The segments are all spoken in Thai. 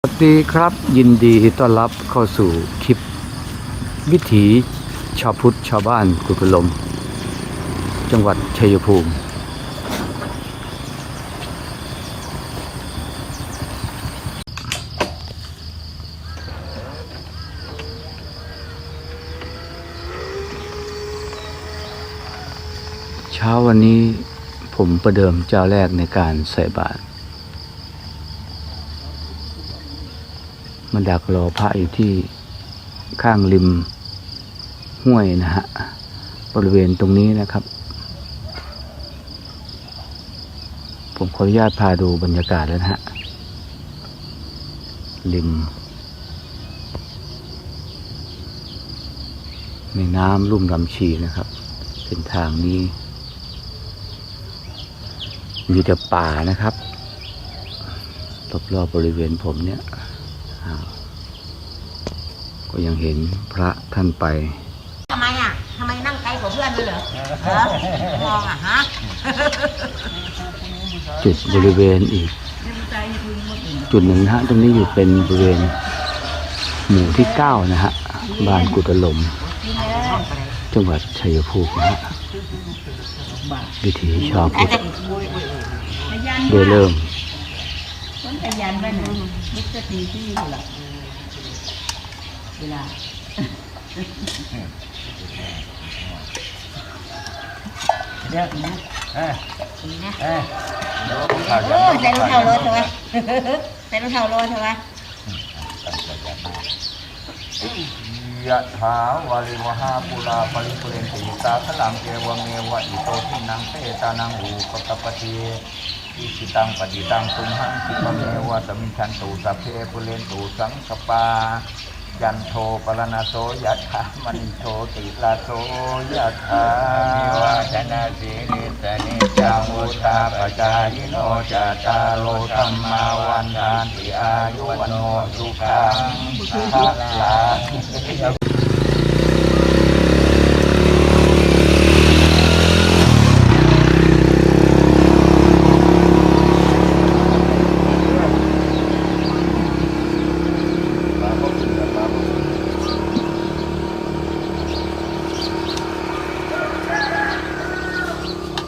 สวัสดีครับ ยินดีต้อนรับเข้าสู่คลิป วิถีชาวพุทธชาวบ้านกุฎลม จังหวัดชัยภูมิ เช้าวันนี้ผมประเดิมเจ้าแรกในการใส่บาตร มาดักรอพระอยู่ที่ข้างริมห้วยนะฮะบริเวณตรงนี้นะครับ ผมขออนุญาตพาดูบรรยากาศแล้วนะฮะริมแม่น้ำลุ่มลำชีนะครับเส้นทางนี้ มีแต่ป่านะครับรอบๆบริเวณผมเนี่ย ก็ยังเห็นพระท่านไปทำไมอะทำไมนั่งไกลกว่าเพื่อนด้วยเหรอเหรอมองอะฮะจุดบริเวณอีก จุดหนึ่งนะฮะตรงนี้อยู่เป็นบริเวณหมู่ที่เก้านะฮะบ้านกุตลม จังหวัดชัยภูมินะฮะวิถีชาวพุทธโดยเริ่ม ต้นขยันไปหน่อยมิสตีที่อยู่หรอเวลาเดี๋ยวนะเอ้ยดีนะเอ้ยเดี๋ยวผมเอถ่ายอใส่รองเท้ารถใช่ไหมใส่รองเท้ารถใช่ไหมยะถาวาริวหาปุราปริปุเรนติตาขลังเกวเมวะอิโตทินังเตตานังอุปกปปติ อิสิตังปฏิตังตุมหังคิปะเมวะสมิชันตุสัพเพปุเรนตุสังคปายันโทปรณโสยะถามณิโชติลาโสยะถามิวาจนาสีนิสนิจังวุตาปจายโนจตารโลธรรมาวันทานติอายุวันโนสุขังภะลัง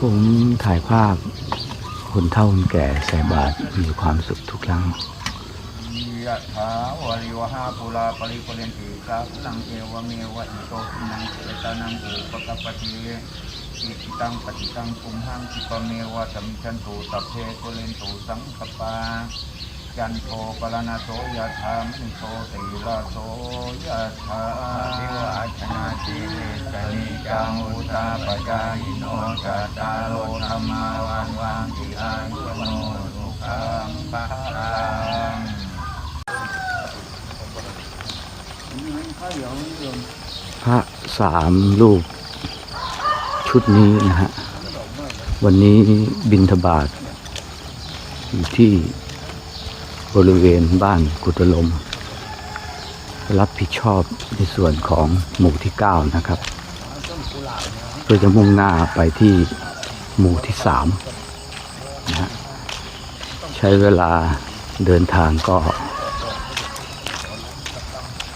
ผมถ่ายภาพ คนเฒ่าคนแก่ใส่บาตรมีความสุขทุกครั้งยะถาวาริวหาปุราปริปุเรนติสาพลังเอวเมวะอิโตทินังเตตานังอุปกปปติอิทิตังปฏิตังคุมหังคิปเมวะสมิชันตุสัพเพปุเรนตุสังคปา จันโทปรณโสยะธามนิโสติลาโสยะธาวิวาชนาจิริสนิจังอุตาปจายโนจัตตาโลธรรมาวันวังติอายุวโนสุขังภะลังพระสามรูปชุดนี้นะฮะ วันนี้บินทบาทอยู่ที่ บริเวณบ้านกุตลม รับผิดชอบในส่วนของหมู่ที่เก้านะครับเพื่อจะมุ่งหน้าไปที่หมู่ที่สามนะฮะใช้เวลาเดินทางก็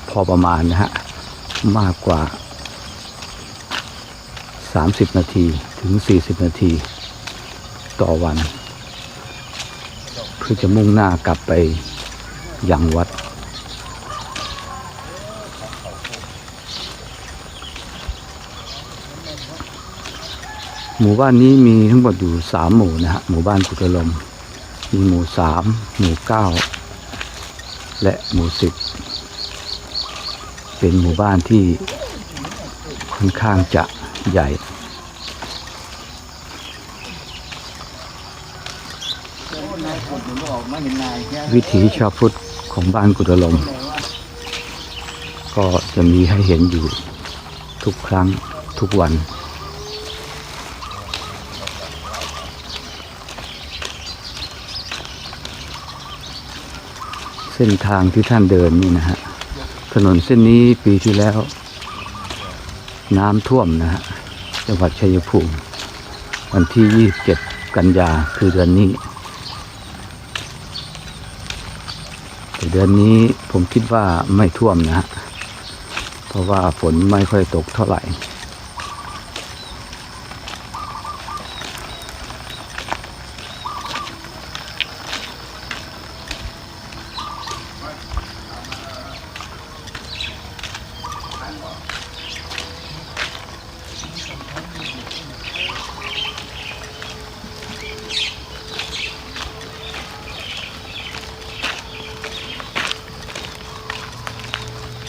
พอประมาณนะฮะ มากกว่า 30 นาทีถึง 40 นาทีต่อวัน พื่อจะมุ่งหน้ากลับไปยังวัด หมู่บ้านนี้มีทั้งหมดอยู่สามหมู่นะฮะหมู่บ้านกุตลมมีหมู่สามหมู่เก้าและหมู่สิบเป็นหมู่บ้านที่ค่อนข้างจะใหญ่ วิถีชาวพุทธของบ้านกุฎลม ก็จะมีให้เห็นอยู่ทุกครั้งทุกวัน เส้นทางที่ท่านเดินนี่นะฮะ ถนนเส้นนี้ปีที่แล้ว น้ำท่วมนะฮะ จังหวัดชัยภูมิ วันที่ 27 กันยาคือเดือนนี้ แต่ เดือนนี้ผมคิดว่าไม่ท่วมนะฮะเพราะว่าฝนไม่ค่อยตกเท่าไหร่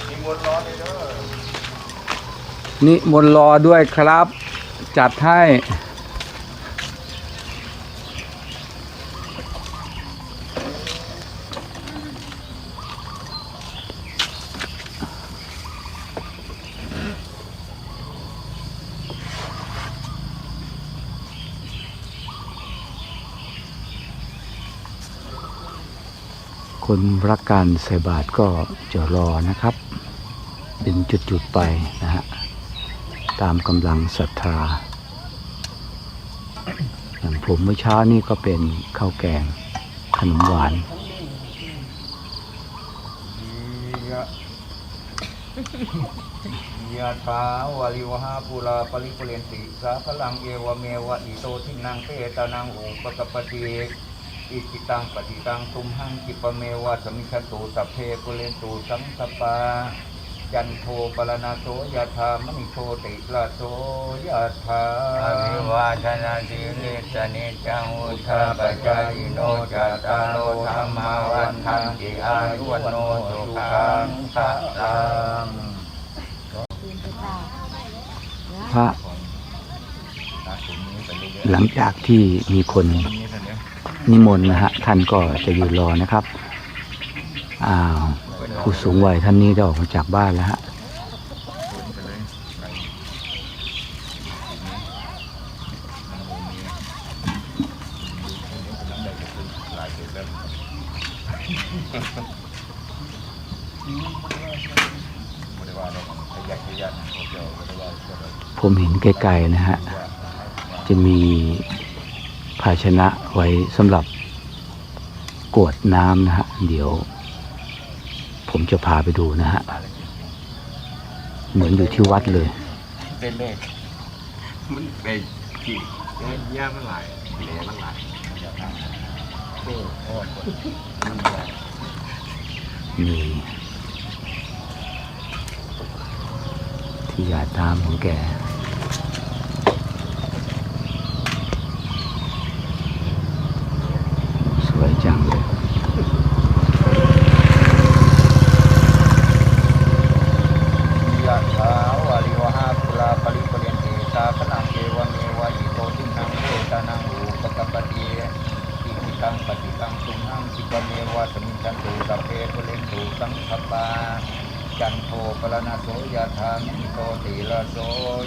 มีมวลร้อนเลยเด้อ นี่มนต์รอด้วยครับ จัดให้คนรักการใส่บาตรก็จะรอนะครับ เป็นจุดๆไปนะฮะ ตามกำลังศรัทธา อย่างผมเมื่อเช้านี่ก็เป็นข้าวแกงขนมหวาน ยะยะถาวาลิวหาปุราปริปุเรนติสาพลังเอวเมวะอิโตทินังเปตานังอุปกปปติอิจิตังปฏิตังตุมหังกิปเมวะสมิชตุสัพเพปุเรนตุสังสปา จันโทปรณาโสยะธามณิโชติลาโสยะธาอภิวาทนาสีลิสนิจังวุธาปจายโนจัตตารโลธรรมาวันทันติอายุวโนสุขังพระลังพระหลังจากที่มีคนนิมนต์นะฮะท่านก็จะยืนรอนะครับ อ้าว ผู้สูงวัยท่านนี้ได้ออกมาจากบ้านแล้วฮะผมเห็นไกลๆนะฮะ จะมีภาชนะไว้สำหรับกวดน้ำนะฮะ เดี๋ยว ผมจะพาไปดูนะฮะ เหมือนอยู่ที่วัดเลยเป็นเลขมันไปกี่เงินยามันหลายเหลมันหลายโอ้โหมีที่หยาดตามของแกสวยจังเลยะถาวาลิวหาปุราปริปุเรนติสาพลังเอวเมวะอิโตทินังเปตานังอุปกปปติอิจิตังปฏิตังตุมหังคิปะเมวะสมิจันตุสัพเพปุเรนตุสังคปา จันโทปรณาโสยะธามิโตติละโส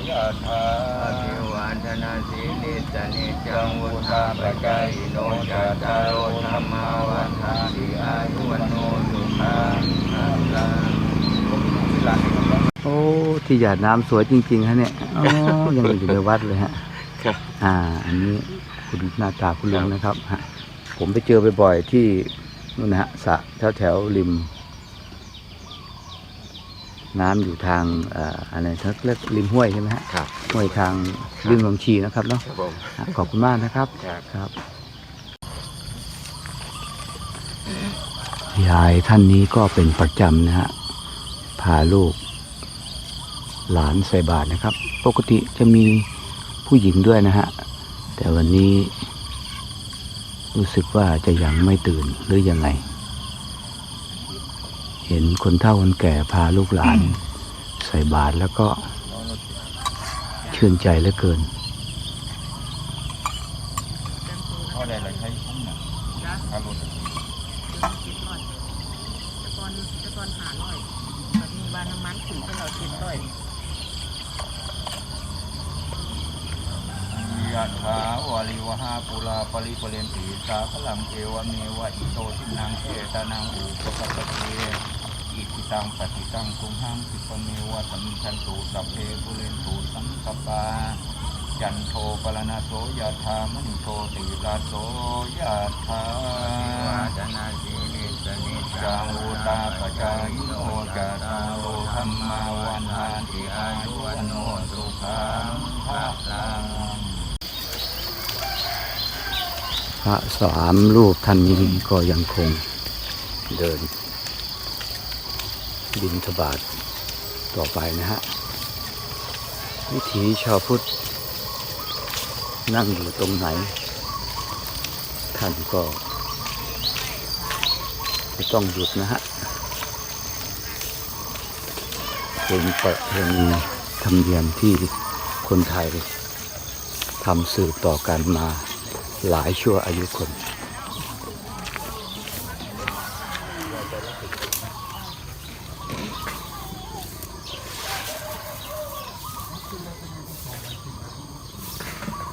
ยะธา อภิวาทนาสีลิสนิจังวุธาปจายโนจัตตารโลธรรมาวันทันติอายุวโนสุขังพระลัง โอ้ ที่หยาดน้ำสวยจริง ๆ ฮะเนี่ยอ๋อยังอยู่ในวัดเลยฮะ ครับ อ่า อันนี้คุณหน้าตาคุณลุงนะครับฮะผมไปเจอบ่อยๆที่นู่นนะฮะสระแถวแถวๆริม น้ำอยู่ทางเอ่ออะไรทักเรียกริมห้วยใช่ไหมฮะครับ ห้วยทางริมลำชีนะครับเนาะครับผมอะขอบคุณมากนะครับ ครับ ครับยายท่านนี้ก็เป็นประจำนะฮะ พาลูก หลานใส่บาตรนะครับ ปกติจะมีผู้หญิงด้วยนะฮะ แต่วันนี้ รู้สึกว่าจะยังไม่ตื่นหรือยังไง เห็นคนเฒ่าคนแก่พาลูกหลาน ใส่บาตรแล้วก็ชื่นใจเหลือเกิน เพราะอะไรเราใช้คุ้มน่ะอารมณ์ คิดหน่อยแต่ก่อนแต่ก่อนหาร้อยตอนนี้บ้านน้ำมันขึ้นไปเราเจ็ดร้อย ยะถาวาลิว หาปราปริปเรนติสาพลังเอวเมวะอิโตทินังเปตานังอุปกปปติอิจิตังปฏิตังตุมหังคิปเมวะสมิชันตุสัพเพปุเรนตุสังคปาจันโทปรณาโสยะธามณิโชติลาโสยะธาวาทนาสีลิสนิจังวุตาปจายโนจตารโอธรรมาวันทานติอายุวันโนสุขังภาลัง พระสามรูปท่านนี้ก็ยังคงเดิน บินทบาทต่อไปนะฮะ วิถีชาวพุทธ นั่งอยู่ตรงไหน ท่านก็จะต้องหยุดนะฮะเป็นประเพณีธรรมเนียมที่คนไทยทำสืบต่อกันมา หลายชั่วอายุคน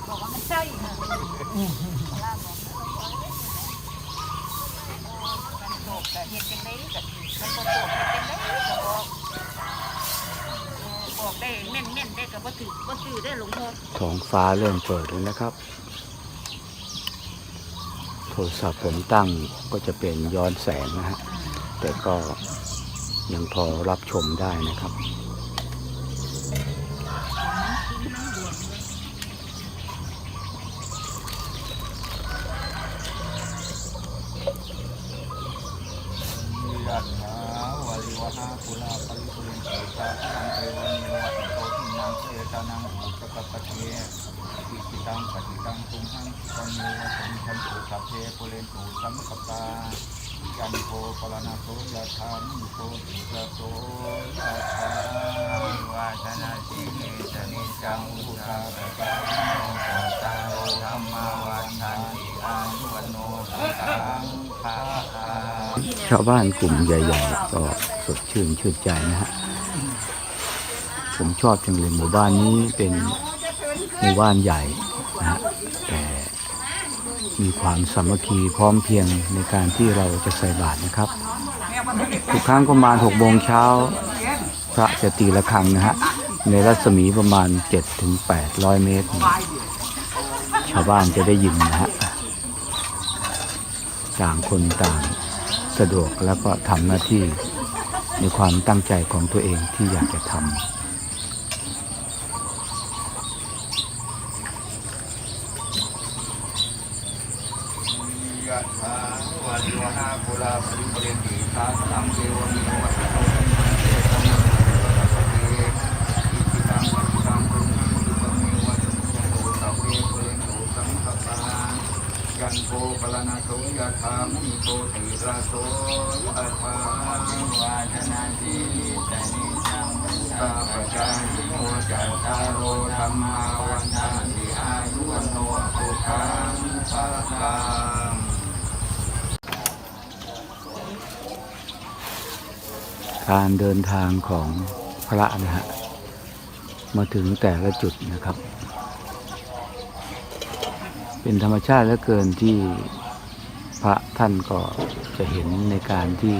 บอกว่ามันใช่ค่ะมันโศกแต่เห็นจังไดกับมันบ่โศกเฮ็ดจังไดก็บอกบอกได้แม่นๆได้ก็บ่ถือบ่ซื้อได้หลวงพ่อ ท้องฟ้าเริ่มเปิดแล้วนะครับโทรศัพท์ผมตั้งก็จะเป็นย้อนแสงนะฮะแต่ก็ยังพอรับชมได้นะครับ ยะถาวาริวหาปุราปริปุเรนติสาสังเทวเมวะอิโตทินังเสตานังอุปกปปะเทอิจิ ตังปฏิตังตุมหังคิปเมวะสัมพันตุสัพเพปุเรนตุสัมกัปปายันโทปรณะโสยะธามิโสติสะโสยะธาวาสนาสิเนสนิจังอุทาปจายโนจตารโอธรรมาวันทานติอายุวันโนสังภาลังชาวบ้านกลุ่มใหญ่ๆก็สดชื่นชื่นใจนะฮะผมชอบจังเลยหมู่บ้านนี้เป็นหมู่บ้านใหญ่ มีความสามัคคีพร้อมเพรียงในการที่เราจะใส่บาตรนะครับ ทุกครั้งประมาณ6โมงเช้าพระจะตีละครังนะฮะในรัศมีประมาณ7ถึง800เมตร ชาวบ้านจะได้ยินนะฮะต่างคนต่างสะดวกแล้วก็ทำหน้าที่ในความตั้งใจของตัวเองที่อยากจะทำ ยะถาวาริวหาปุราปริ ปุเรนติสาสังเทวเมวะอิโตทินังเตานังอุปกปปะเทอิจิตังปฏิตังตุมหังคิปะเมวะสัมพันตุสัพเปุเรนตุสัมปปายันโทปรณะโสยะธามุโตติระโส การเดินทางของพระนะฮะมาถึงแต่ละจุดนะครับ เป็นธรรมชาติเหลือเกินที่พระท่านก็จะเห็นในการที่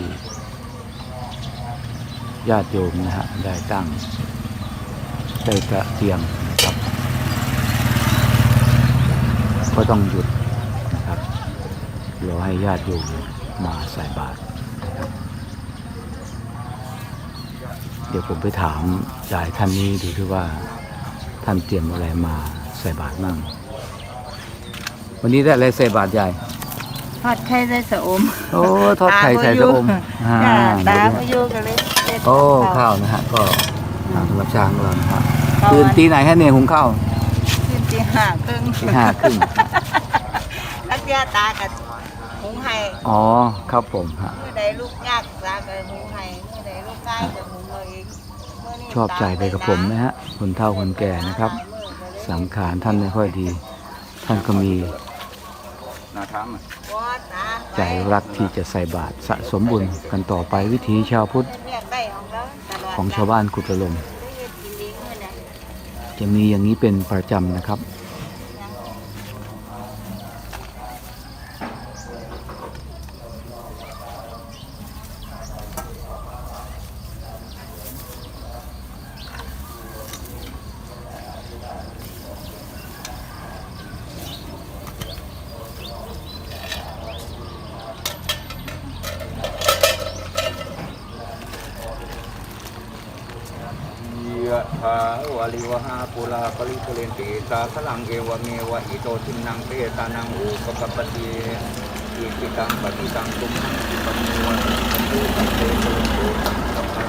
ญาติโยมนะฮะได้ตั้งได้กระเตียมนะครับ ก็ต้องหยุดนะครับรอให้ญาติโยมมาใส่บาตรนะครับ เดี๋ยวผมไปถามยายท่านนี้ดูที่ว่าท่านเตรียมอะไรมาใส่บาตรมั่งวันนี้ได้อะไรใส่บาตรยายทอดไข่ใส่สะอมโอ้ทอดไข่ใส่ชะอมอ่าจ้าตาเดี๋ยวบ่อยู่กันเลยเฮ็ดโอ้กับข้าวนะฮะก็ทางรับช้างของเรานะฮะข้าวตื่นตีไหนฮะเนี่ยหุงข้าวขึ้นตีห้าครึ่งตีห้าครึ่งนักยาตากับหุงไห้อ๋อครับผมฮะเมื่อใดลูกยากตากับหุงไห้เมื่อใดลูกง่ายกับหุงเอาเองเมื่นี้ ชอบใจไปกับผมนะฮะคนเฒ่าคนแก่นะครับ สังขารท่านไม่ค่อยดี ท่านก็มีใจรักที่จะใส่บาตรสะสมบุญกันต่อไปวิถีชาวพุทธของชาวบ้านกุตลมได้เฮ็ดกินเองมื้อนั้นจะมีอย่างนี้เป็นประจำนะครับ เปตานังอุปกปปติอิจิตังปฏิตังตุมหังคิปะเมวะสัมปุสัมเตโตโตสัมสัพพะ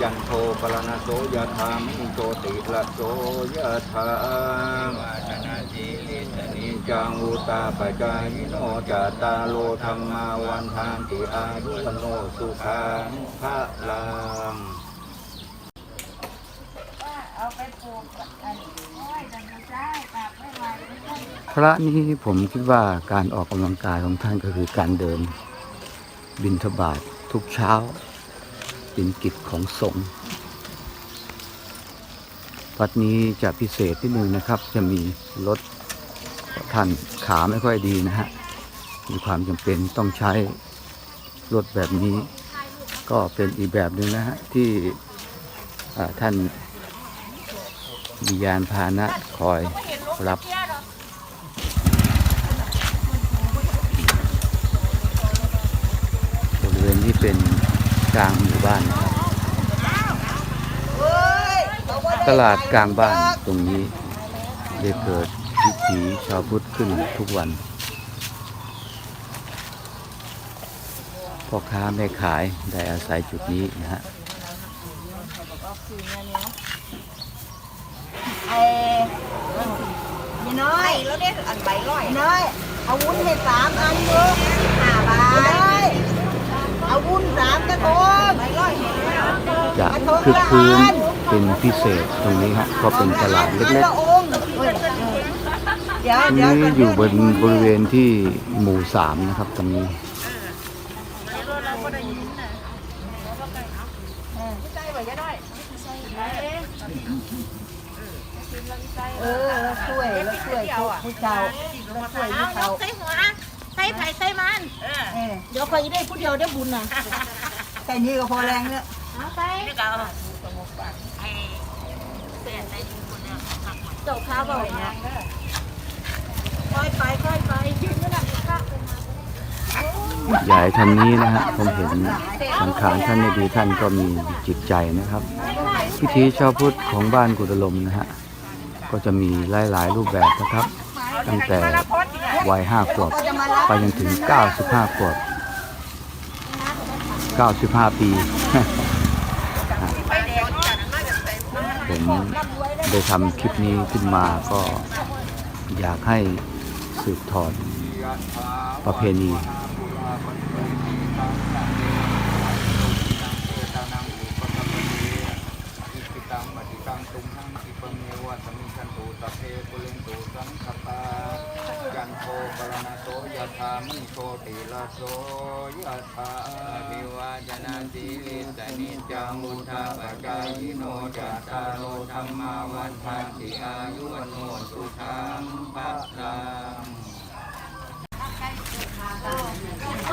ยันโทปรณโสยะธามิโตติละโสยะธาวาสนาสีลิสนิจังอุตาปจายโนจาตาโลธรรมาวันทานติอายุวโนสุขังพระลังเอาไปปลูกอันโพระนี้ผมคิดว่าการออกกำลังกายของท่านก็คือการเดินบินทบาททุกเช้า เป็นกิจของสงฆ์วัดนี้จะพิเศษที่หนึ่งนะครับ จะมีรถท่านขาไม่ค่อยดีนะฮะ มีความจำเป็นต้องใช้รถแบบนี้ ก็เป็นอีกแบบหนึ่งนะฮะ ที่ท่านมียานพาหนะคอย รับ บริเวณที่เป็นกลางหมู่บ้านนะครับ ตลาดกลางบ้านตรงนี้ได้เกิดวิถีชาวพุทธขึ้นทุกวัน พ่อค้าแม่ขายได้อาศัยจุดนี้นะฮะ ไอ้มี น้อยแล้วเนี่ยอันใบร้อยน้อยเอาวุ้นให้สามอันเยอะห้าบาทน้อยเอาวุ้นสามกระทงใบร้อยจะคึกคืนเป็นพิเศษตรงนี้ฮะก็เป็นตลาดเล็กเดี๋ยวๆเดี๋ยวนี้อยู่บนบริเวณที่หมู่สามนะครับตรงนี้ เออแล้วช่วยแล้วช่วยผู้เจ้าแล้วช่วยผู้เจ้าใส่หัวใส่ไผ่ใส่มันเออเดี๋ยวคอยได้ผู้เดียวได้บุญนะแค่นี้ก็พอแรงแล้วเอาไปนี่ก็ไอ้เสียในคนเนี่ยเจ้าข้าวบอกนะค่อยไปค่อยไปยืนนั่นแหละข้าไปมาใหญ่ท่านนี้นะฮะผมเห็นสังขารท่านในดีท่านก็มีจิตใจนะครับ พิธีชาวพุทธของบ้านกุฎลมนะฮะ ก็จะมีหลาย ๆ รูปแบบนะครับ ตั้งแต่วัยห้าขวบ ไปจนถึง 95 ขวบ 95 ปี ผมได้ทำคลิปนี้ขึ้นมาก็อยากให้สืบทอดประเพณี ยันโทปรณโสยะธามิโชติลาโสยะธาอภิวาทนาสีลิสนิจังุทาปจายโนจัตตารโลธรรมาวันทานติอายุวโนสุขังพระลัง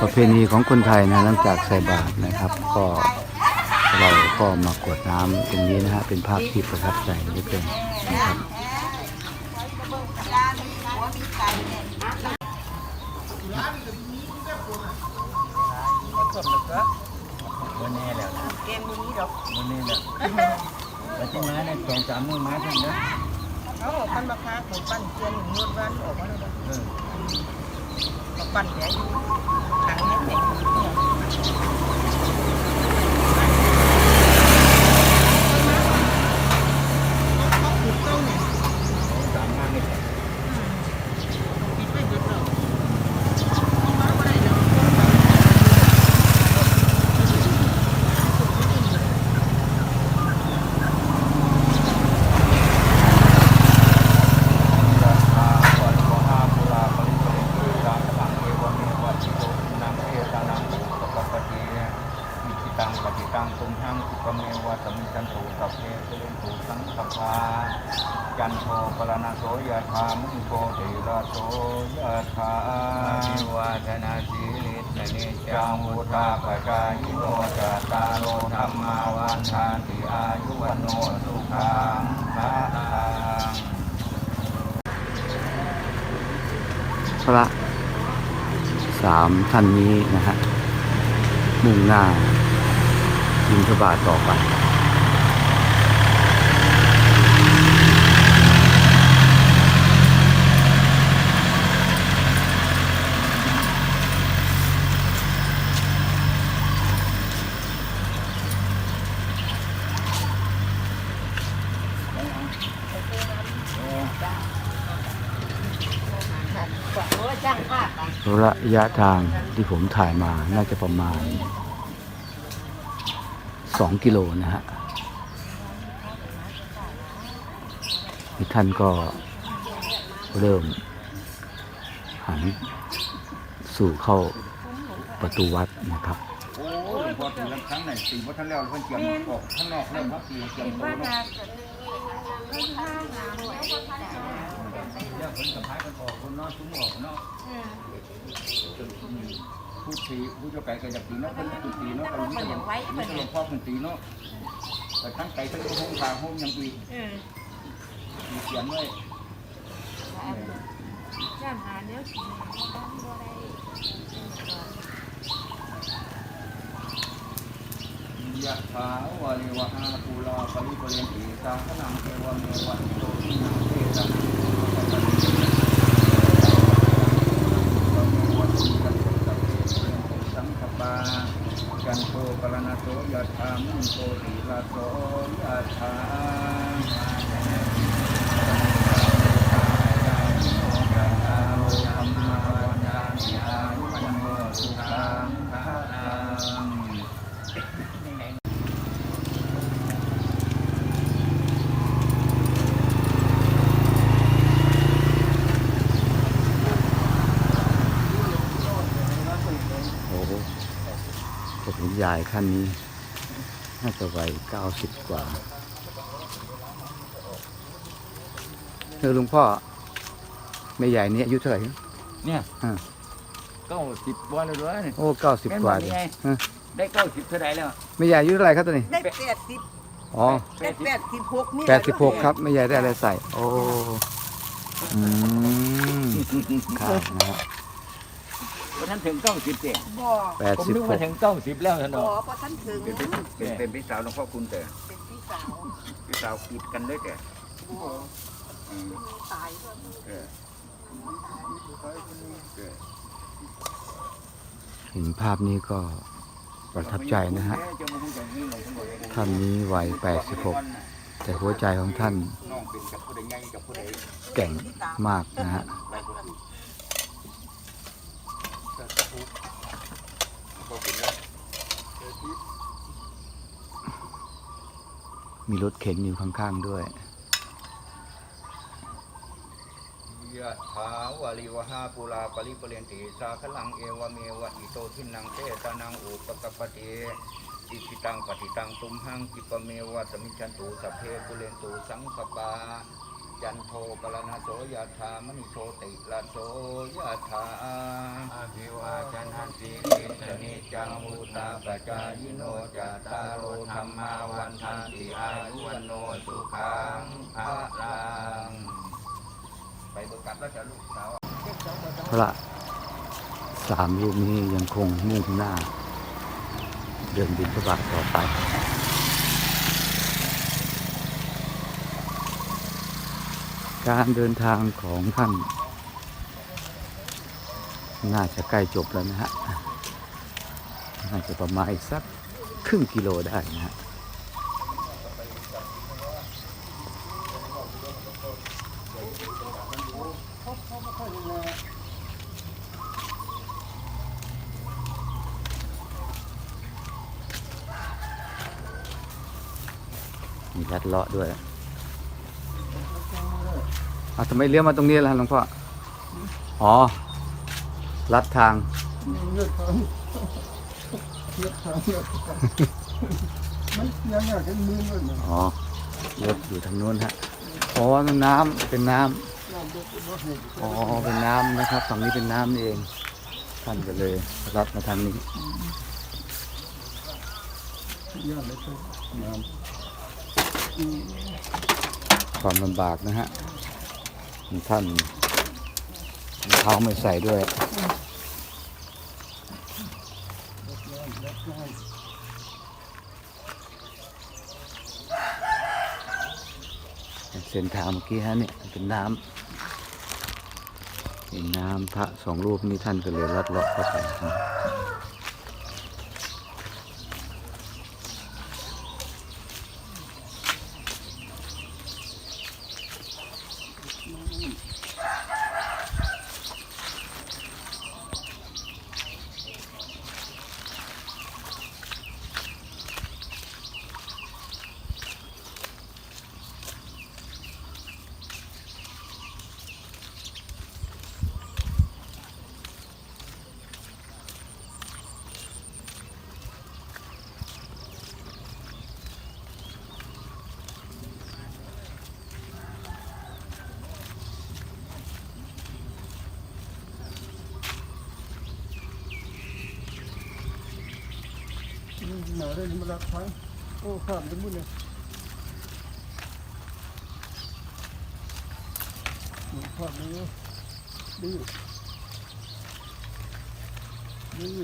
ประเพณีของคนไทยนะหลังจากใส่บาตรนะครับ ก็ เราก็มากรวดน้ำตรงนี้นะฮะเป็นภาพที่ประทับใจเหลือเกินนะครับวันนี้แหละเกมนี้ดอกวันนี้แหละวันที่มาเนี่ยสองสามมือมาถึงนะเขาบอกปั้นมาค้าหมูปั้นเทียนหมูนวดวันออกมาแล้วปั้นแผลอยู่หนังเนี่ยแผล สามมาเนี่ย ตังปฏิตังตุมหังคิปะเมวะสมิจันตุสัพเพเตเรนตุสังสัพพาจันโทปรณโสยะธามิโกติระโสยะธา อ ภิวาทนาสีลิสนิจังงอุมุทาตาปปจายยโนจัตาโลธรรมาวันทานติอายุวโนสุขังพระพระสามท่านนี้นะฮะมุ่งหน้ายิงทบาทต่อไป ระยะทางที่ผมถ่ายมาน่าจะประมาณ 2 กิโลนะฮะท่านก็เริ่ม หันสู่เข้าประตูวัดนะครับพอถึงครั้งไหนตีว่าท่านแล้วเพิ่นเตรียมออกข้างนอกแล้วครับเตรียมเตรียมตัวเนาะแล้วเพิ่นกับพายกันออกคนนาะซุ้มออกเนาะ ผู้ตีผู้เจ้าไก่ก็อยากตีเนาะเพิ่นผู้ตีเนาะก็มีแต่หลวงมีแต่หลวงพ่อเพิ่นตีเนาะแต่ทั้งไก่ทั้งห้องทางห้องยังอีมีเขียนไว้ย่านหาเนี้ยกินบ้านบ่ได้ยะถาวาลิวหาภูลาปริปเรนติสาขนังเทวเมวะอิโตทินังเตตังสังคปา จันโทปรณโสยะถามุนโตติลาโสยะถาธรรมวันญาณิอายุวันโมสุขังภาลัง โอ้โหผมเห็นยายขั้นนี้ น่าจะวัยเก้าสิบกว่าเออหลุงพ่อแม่ใหญ่นี้อายุเท่าไหร่เนี่ยอ่าเก้าสิบวันเลยด้วยโอ้เก้าสิบกว่าเลยแม่นบ่นี่ไงฮะได้เก้าสิบเท่าไหร่แล้ว แม่ใหญ่อายุเท่าไหร่ครับตัวนี้ ได้แปดสิบอ๋อได้แปดสิบหกนี่แปดสิบหกครับแม่ใหญ่ได้อะไรใส่ โอ้ อืมครับนะฮะ วันนั้นถึงเก้าสิบเจ็ดบ่แปดผมสิบนึกหว่ากถึงเก้าสิบแล้วท่านบ่เนาะพอท่านถึงเป็นเป็นเป็นพี่สาวหลวงพ่อคุณแต่เป็นพี่สาวพี่สาวกีดกันด้วยแต่บ่อืมตายก็เออเออเห็นภาพนี้ก็ประทับใจนะฮะ ท่านนี้วัย 86 แต่หัวใจของท่านน้องเป็นกับผู้ใดใหญ่กับผู้ใดแกร่งมากนะฮะ ไปผู้ใดก็เป็นแล้ว มีรถเข็นอยู่ข้างๆด้วยยะถาวาลิวหาปุราปริปเรนติสาขลังเอวเมวะอิโตทินังเตตานังอุปกปปติอิจิตังปฏิตังตุมหังกิปเมวะสมิจันตุสัพเพปุเรนตุสังคปา จันโทปรณโสยะถามณิโชติละโสยะถาอาภิวาชนะสีลิสนิจังมุตาปจายโนจัตตารโอธรรมาวันทันติอายุวันโนสุขังภาลังไปบิกกลับแล้วจะลูกสาวพระสามรูปนี้ยังคงมุ่งหน้า เดินบินทบาทต่อไป การเดินทางของท่าน น่าจะใกล้จบแล้วนะฮะ น่าจะประมาณอีกสักครึ่งกิโลได้นะฮะมีลัดเลาะด้วย อะทำไมเลี้ยวมาตรงนี้ล่ะหลวงพ่อ อ๋อ ลัดทางอ๋อรถอยู่ทางนู้นฮะ อ๋อเป็นน้ำเป็นน้ำอ๋อ เป็นน้ำนะครับ ฝั่งนี้เป็นน้ำนี่เอง ท่านก็เลยลัดมาทางนี้ความลำบากนะฮะ ท่านเท้าไม่ใส่ด้วยเส้นทางเมื่อกี้ฮะเนี่ยเป็นน้ำเป็นน้ำพระสองรูปนี้ท่านก็เลยลัดเลาะเข้าไป หนาได้นี่มาลักทั้งโอ้ข้ามไปมุ่นเลยหมุนข้ามไปเลยดื้อดื้อ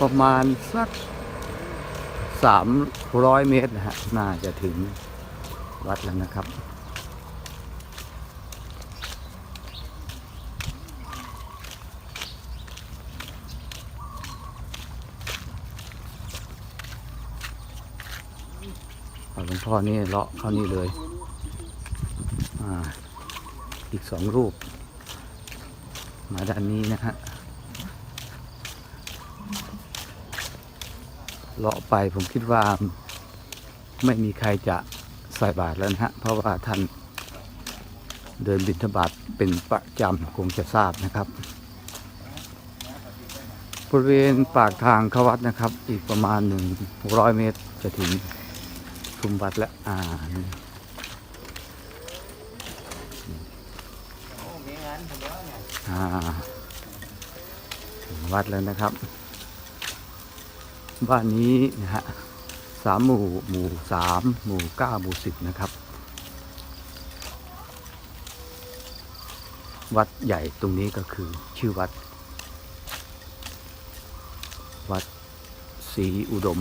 ประมาณสักสามร้อยเมตรนะฮะ น่าจะถึงวัดแล้วนะครับเอหลวงพ่อนี่เลาะเข้านี่เลย อ่า อีกสองรูป มาด้านนี้นะฮะ เลาะไปผมคิดว่าไม่มีใครจะใส่บาตรแล้วนะฮะ เพราะว่าท่านเดินบิณฑบาตเป็นประจำคงจะทราบนะครับ บริเวณปากทางเข้าวัดนะครับ อีกประมาณหนึ่งร้อยเมตรจะถึงชุมวัดและอ่าอ่าถึงวัดแล้วนะครับ บ้านนี้นะฮะสามหมู่หมู่สามหมู่เก้าหมู่สิบนะครับ วัดใหญ่ตรงนี้ก็คือชื่อวัด วัดศรีอุดม